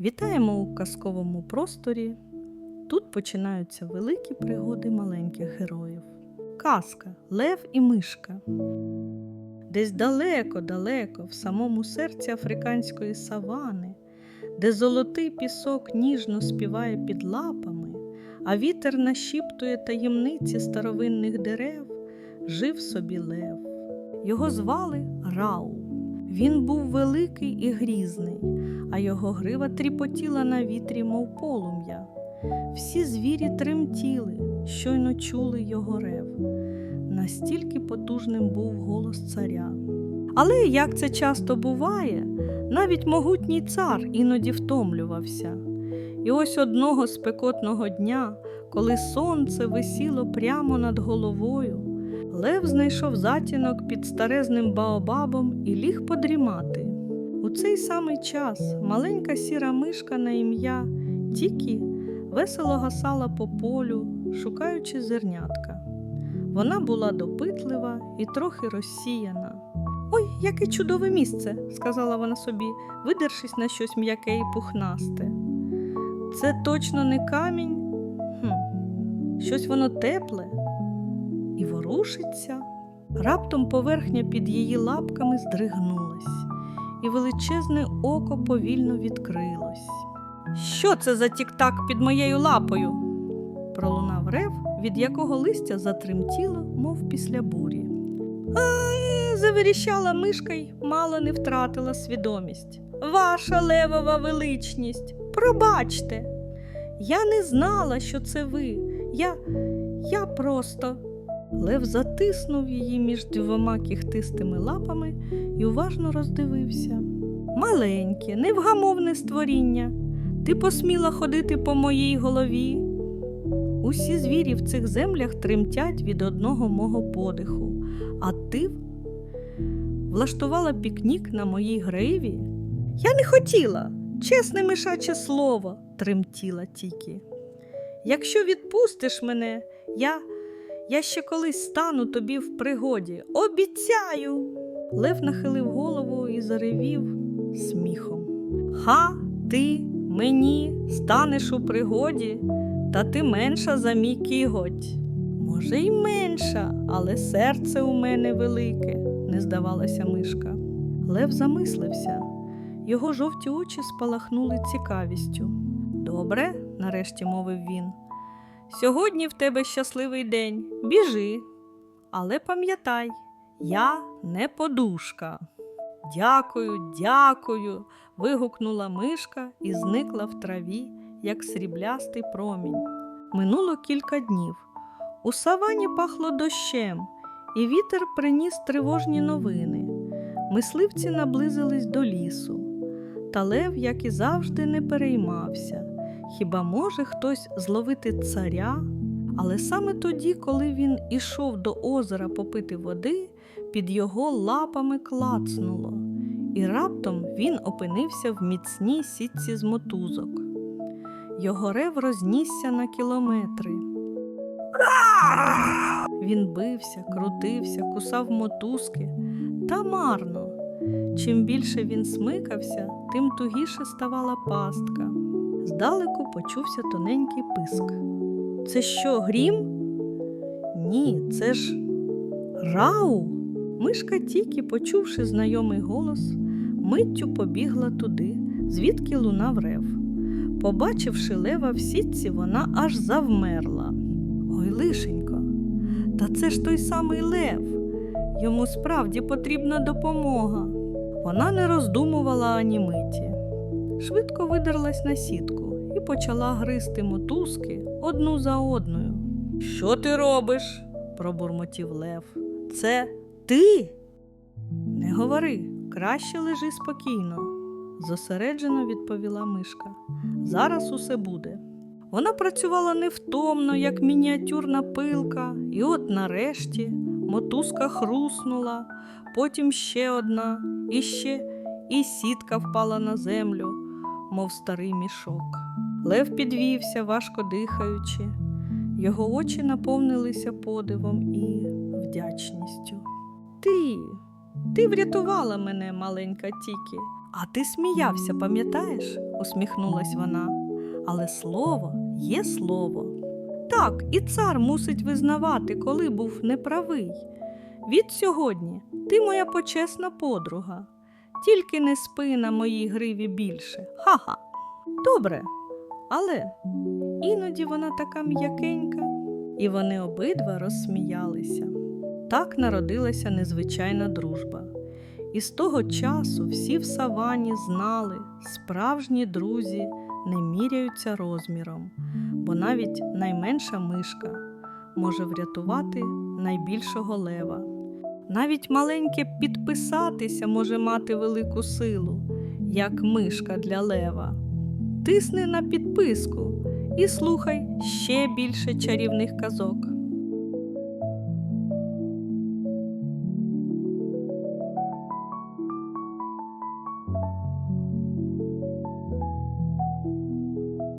Вітаємо у казковому просторі. Тут починаються великі пригоди маленьких героїв. Казка Лев і Мишка. Десь далеко-далеко, в самому серці африканської савани, де золотий пісок ніжно співає під лапами, а вітер нашіптує таємниці старовинних дерев, жив собі лев. Його звали Рау. Він був великий і грізний, а його грива тріпотіла на вітрі, мов полум'я. Всі звірі тремтіли, щойно чули його рев. Настільки потужним був голос царя. Але, як це часто буває, навіть могутній цар іноді втомлювався. І ось одного спекотного дня, коли сонце висіло прямо над головою, Лев знайшов затінок під старезним баобабом і ліг подрімати. У цей самий час маленька сіра мишка на ім'я Тікі весело гасала по полю, шукаючи зернятка. Вона була допитлива і трохи розсіяна. Ой, яке чудове місце, сказала вона собі, видершись на щось м'яке і пухнасте. Це точно не камінь? Хм, щось воно тепле і ворушиться. Раптом поверхня під її лапками здригнулась, і величезне око повільно відкрилось. Що це за тік-так під моєю лапою? пролунав рев, від якого листя затремтіло, мов після бурі. Ай, завиріщала мишка й мало не втратила свідомість. Ваша левова величність, пробачте. Я не знала, що це ви. Я. я просто. Лев затиснув її між двома кіхтистими лапами і уважно роздивився. Маленьке, невгамовне створіння. Ти посміла ходити по моїй голові. Усі звірі в цих землях тремтять від одного мого подиху, а ти влаштувала пікнік на моїй гриві. Я не хотіла, чесне мишаче слово, тремтіла Тікі. Якщо відпустиш мене, я, я ще колись стану тобі в пригоді. Обіцяю. Лев нахилив голову і заревів сміхом. Ха, ти мені станеш у пригоді, та ти менша за мій кіготь. Може, й менша, але серце у мене велике, не здавалася мишка. Лев замислився. Його жовті очі спалахнули цікавістю. Добре, нарешті мовив він. Сьогодні в тебе щасливий день. Біжи. Але пам'ятай, я не подушка. Дякую, дякую. вигукнула мишка і зникла в траві, як сріблястий промінь. Минуло кілька днів. У савані пахло дощем, і вітер приніс тривожні новини. Мисливці наблизились до лісу. Та лев, як і завжди, не переймався. Хіба може хтось зловити царя? Але саме тоді, коли він ішов до озера попити води, під його лапами клацнуло, і раптом він опинився в міцній сітці з мотузок. Його рев рознісся на кілометри. Він бився, крутився, кусав мотузки та марно. Чим більше він смикався, тим тугіше ставала пастка. Здалеку почувся тоненький писк. Це що, грім? Ні, це ж Рау. Мишка Тікі, почувши знайомий голос, миттю побігла туди, звідки лунав рев. Побачивши лева в сітці, вона аж завмерла. Ой, лишенько, та це ж той самий лев. Йому справді потрібна допомога. Вона не роздумувала ані миті. Швидко видерлась на сітку почала гризти мотузки одну за одною. Що ти робиш? пробурмотів Лев. Це ти? Не говори, краще лежи спокійно, зосереджено відповіла мишка. Зараз усе буде. Вона працювала невтомно, як мініатюрна пилка, і от нарешті мотузка хруснула, потім ще одна, і ще і сітка впала на землю, мов старий мішок. Лев підвівся, важко дихаючи. Його очі наповнилися подивом і вдячністю. Ти, ти врятувала мене, маленька Тікі, а ти сміявся, пам'ятаєш? усміхнулась вона. Але слово є слово. Так, і цар мусить визнавати, коли був неправий. Від сьогодні ти моя почесна подруга. Тільки не спи на моїй гриві більше. Ха-ха. Добре. Але іноді вона така м'якенька. І вони обидва розсміялися. Так народилася незвичайна дружба. І з того часу всі в савані знали, справжні друзі не міряються розміром, бо навіть найменша мишка може врятувати найбільшого лева. Навіть маленьке підписатися може мати велику силу, як мишка для лева. Тисни на підписку і слухай ще більше чарівних казок.